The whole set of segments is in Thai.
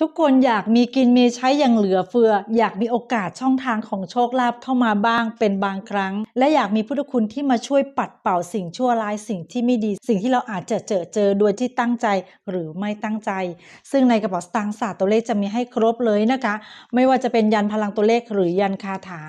ทุกคนอยากมีกินมีใช้อย่างเหลือเฟือ อยากมีโอกาสช่องทางของโชคลาภเข้ามาบ้างเป็นบางครั้ง และอยากมีพุทธคุณที่มาช่วยปัดเป่าสิ่งชั่วร้ายสิ่งที่ไม่ดี สิ่งที่เราอาจจะเจอเจอโดยที่ตั้งใจหรือไม่ตั้งใจ ซึ่งในกระเป๋าสตางค์ศาสตร์ตัวเลขจะมีให้ครบเลยนะคะ ไม่ว่าจะเป็นยันพลังตัวเลขหรือยันคาถา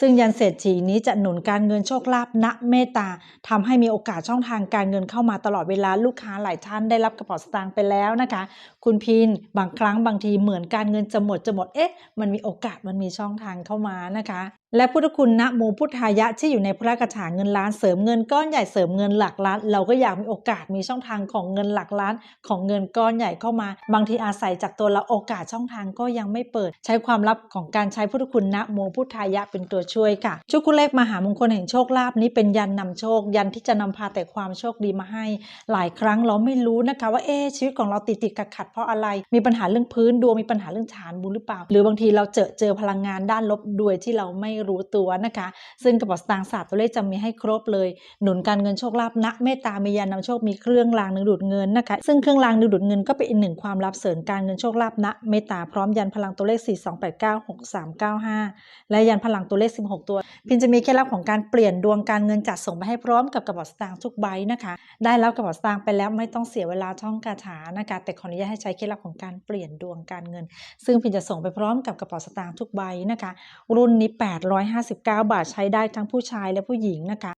ซึ่งยันเศรษฐีนี้จะหนุนการเงินโชคลาภณเมตตาทำให้มีโอกาสช่องทางการเงินเข้ามาตลอดเวลาลูกค้าหลายท่านได้รับกระเป๋าสตางค์ไปแล้วนะคะ คุณพินบางครั้งบางทีเหมือนการเงินจะหมดจะหมดเอ๊ะ มันมีโอกาสมันมีช่องทางเข้ามานะคะ และพุทธคุณนะโมพุทธายะที่อยู่ในพระคาถาเงินล้านเสริมเงินก้อนใหญ่เสริมเงินหลักล้าน เราก็อยากมีโอกาสมีช่องทางของเงินหลักล้าน ของเงินก้อนใหญ่เข้ามา บางทีอาศัยจากตัวเราโอกาสช่องทางก็ยังไม่เปิด ใช้ความลับของการใช้พุทธคุณนะโมพุทธายะเป็นตัวช่วยค่ะชุกุเลขมหามงคลแห่งโชคลาภนี้เป็นยันนำโชค ยันที่จะนำพาแต่ความโชคดีมาให้ หลายครั้งเราไม่รู้นะคะว่าเอ๊ชีวิตของเราติดติดขัดขัดเพราะอะไร มีปัญหาเรื่องพื้นดวงมีปัญหาเรื่องฐานบุญหรือเปล่า หรือบางทีเราเจอเจอพลังงานด้านลบด้วยที่เราไม่รู้ตัวนะคะ ซึ่งกระเป๋าสตางค์ศาสตร์ตัวเลขจะมีให้ครบเลย หนุนการเงินโชคลาภณเมตตามียานนำโชคมีเครื่องรางดึงดูดเงินนะคะ ซึ่งเครื่องรางดึงดูดเงินก็เป็นอีกหนึ่งความลับเสริมการเงินโชคลาภณเมตตาพร้อมยันพลังตัวเลข 42896และยันพลังตัวเลข16 ตัว พินจะมีเคล็ดลับของการเปลี่ยนดวงการเงินจัดส่งไปให้พร้อมกับกระเป๋าสตางค์ทุกใบนะคะ ได้แล้วกระเป๋าสตางค์ไปแล้วไม่ต้องเสียเวลาท่องคาถานะคะ แต่ขออนุญาตให้ใช้เคล็ดลับของการเปลี่ยนดวงการเงิน ซึ่งพินจะส่งไปพร้อมกับกระเป๋าสตางค์ทุกใบนะคะ รุ่นนี้ 859 บาทใช้ได้ทั้งผู้ชายและผู้หญิงนะคะ